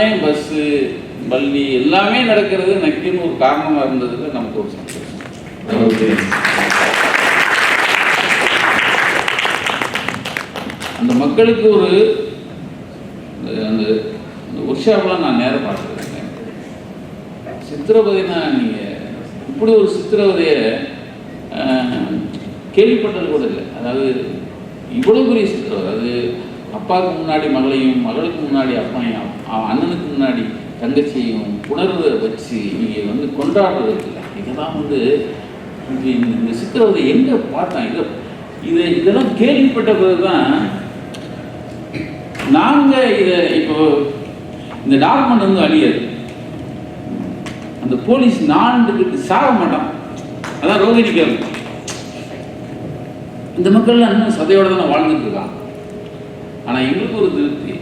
Bus பள்ளி எல்லாமே நடக்கிறது நக்கின்னு ஒரு காரணமாக இருந்ததுக்கு நமக்கு ஒரு சந்தோஷம். அந்த மக்களுக்கு ஒரு அந்த- ஒர்க்ஷாப்லாம் நான் நேரம் பார்த்துருக்கேன். சித்திரவதைனா நீங்கள் இப்படி ஒரு சித்திரவதையை கேள்விப்பட்டது கூட இல்லை. அதாவது இவ்வளோ பெரிய சித்திரவதை அது அப்பாவுக்கு முன்னாடி மகளையும் மகளுக்கு முன்னாடி அப்பாவையும் அண்ணனுக்கு முன்னாடி தங்கச்சியையும் புணர்வை வச்சு நீங்கள் வந்து கொண்டாடுறது இல்லை. இதெல்லாம் வந்து இந்த- சித்திரவதை எங்கே பார்த்தேன்? இதை இதை இதெல்லாம் கேள்விப்பட்ட பிறகு தான் நாங்கள் இதை இப்போ இந்த டாக்குமெண்ட் வந்து அழியாது. அந்த போலீஸ் நான்கு சாக மாட்டான். அதான் ரோகிணி கேள்வி இந்த மக்கள்லாம் இன்னும் சதையோடு தானே வாழ்ந்துட்டு இருக்காங்க. ஆனால் எங்களுக்கு ஒரு திருப்தி.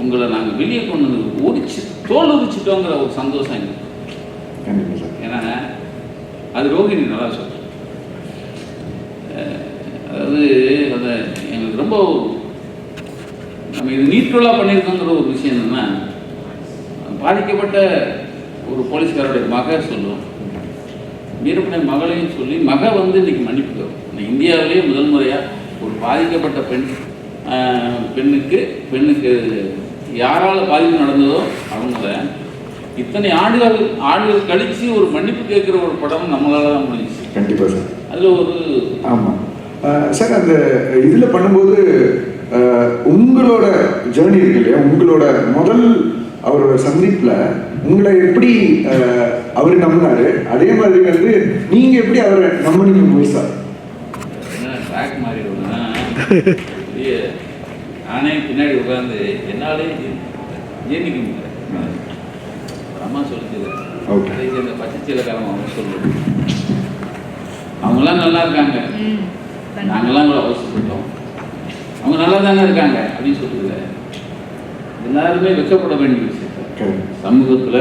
உங்களை நாங்கள் வெளியே கொண்டு வந்து ஒடிச்சு தோல் உரிச்சிட்டோங்கிற ஒரு சந்தோஷம் எங்களுக்கு. கண்டிப்பாக சார். ஏன்னா அது ரோகிணி நல்லா சொல்ற. அஹ் அதாவது அந்த எங்களுக்கு ரொம்ப நம்ம இது நீட்ரோலாக பண்ணியிருக்கோங்கிற ஒரு விஷயம் என்னன்னா பாதிக்கப்பட்ட ஒரு போலீஸ்காரோடைய மக சொல்லுவோம் வீரப்பனை மகளையும் சொல்லி மக வந்து இன்னைக்கு மன்னிப்பு. இன்னைக்கு இந்தியாவிலேயே முதல் முறையாக ஒரு பாதிக்கப்பட்ட பெண் பெண்ணுக்கு பெண்ணுக்கு யாரால் பாதிப்பு நடந்ததோ அவங்கள இத்தனை ஆண்டுகள் ஆண்டுகள் கழித்து ஒரு மன்னிப்பு கேட்குற ஒரு படம் நம்மளால தான் முடிஞ்சிச்சு. கண்டிப்பாக சார். அதில் ஒரு ஆமாம் சார் அந்த இதில் பண்ணும்போது உங்களோட ஜேர்னி இருக்கு இல்லையா? உங்களோட முதல் அவரோட சந்திப்பில் உங்களை எப்படி அவர் நம்பினாரு? அதே மாதிரி வந்து நீங்கள் எப்படி அவரை நம்பினீங்க முழுசா? ட்ராக் மாதிரி நானே பின்னாடி உட்காந்து என்னாலே ஜீர்ணிக்க முடியல அம்மா சொல்லுது. இந்த பச்சை சீலக்காரன் அவங்க சொல்லுது. அவங்களாம் நல்லா இருக்காங்க. நாங்களாம் கூட அவசரப்பட்டோம் அவங்க நல்லா தானே இருக்காங்க அப்படின்னு சொல்லுது எல்லாருமே வெக்கப்பட வேண்டிய விஷயம். சமூகத்தில்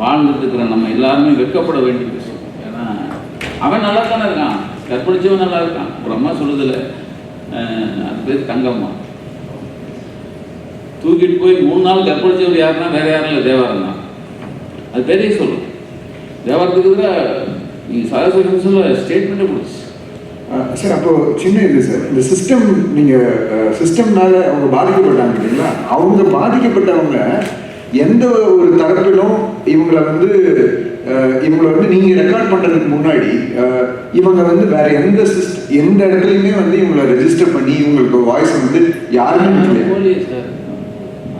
வாழ்ந்துட்டு இருக்கிற நம்ம எல்லாருமே வெக்கப்பட வேண்டிய விஷயம். ஏன்னா அவன் நல்லா தானே இருக்கான். கற்பழிச்சவன் நல்லா இருக்கான். ஒரு அம்மா சொல்லுதில்ல அது பேர் தங்கம்மா. தூக்கிட்டு போய் மூணு நாள் கற்பழிச்சவர் யாருன்னா வேற யாரும் இல்லை தேவாரம் தான். அது பெரிய சொல்லும் தேவாரத்துக்கு எதிராக நீங்கள் சரஸ்வதி சொல்ல ஸ்டேட்மெண்ட்டே கொடுச்சு சார் அப்போ சின்ன இது சார். இந்த சிஸ்டம் நீங்கள் சிஸ்டம்னால அவங்க பாதிக்கப்பட்டாங்க இல்லைங்களா? அவங்க பாதிக்கப்பட்டவங்க எந்த ஒரு தரப்பிலும் இவங்களை வந்து இவங்களை வந்து நீங்கள் ரெக்கார்ட் பண்ணுறதுக்கு முன்னாடி இவங்க வந்து வேற எந்த சிஸ்ட் எந்த இடத்துலையுமே வந்து இவங்களை ரெஜிஸ்டர் பண்ணி இவங்களுக்கு வாய்ஸ் வந்து யாருமே சார்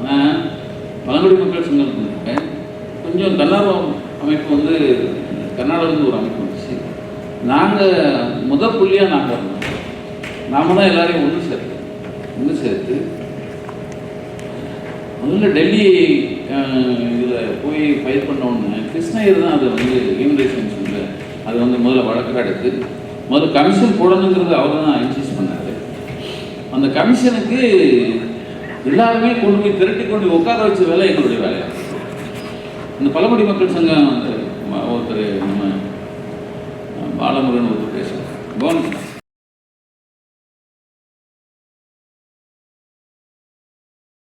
ஆனால் பழங்குடி மக்கள் சங்கம் கொஞ்சம் தன்னார்வ அமைப்பு வந்து கர்நாடகாவிலேருந்து ஒரு அமைப்பு வந்துச்சு. நாங்கள் முத புள்ளியாக நாங்கள் நாம தான் எல்லாரையும் ஒன்று சேர்த்து ஒன்று சேர்த்து முதல்ல டெல்லி இதில் போய் ஃபைல் பண்ண உடனே கிருஷ்ணகிரி தான் அதை வந்து ஹியூமன் ரைட்ஸ் கமிஷனில் அது வந்து முதல்ல வழக்காக எடுத்து முதல்ல கமிஷன் போடணுங்கிறது அவர் தான் இன்சிஸ்ட் பண்ணார். அந்த கமிஷனுக்கு எல்லாருமே கொண்டு போய் திரட்டி கொண்டு உட்கார வச்ச வேலை எங்களுடைய வேலையா இந்த பழங்குடி மக்கள் சங்கம் அந்த ஒருத்தர் நம்ம பாலமுருகன் ஒருத்தர் பேசுகிறேன் பவன்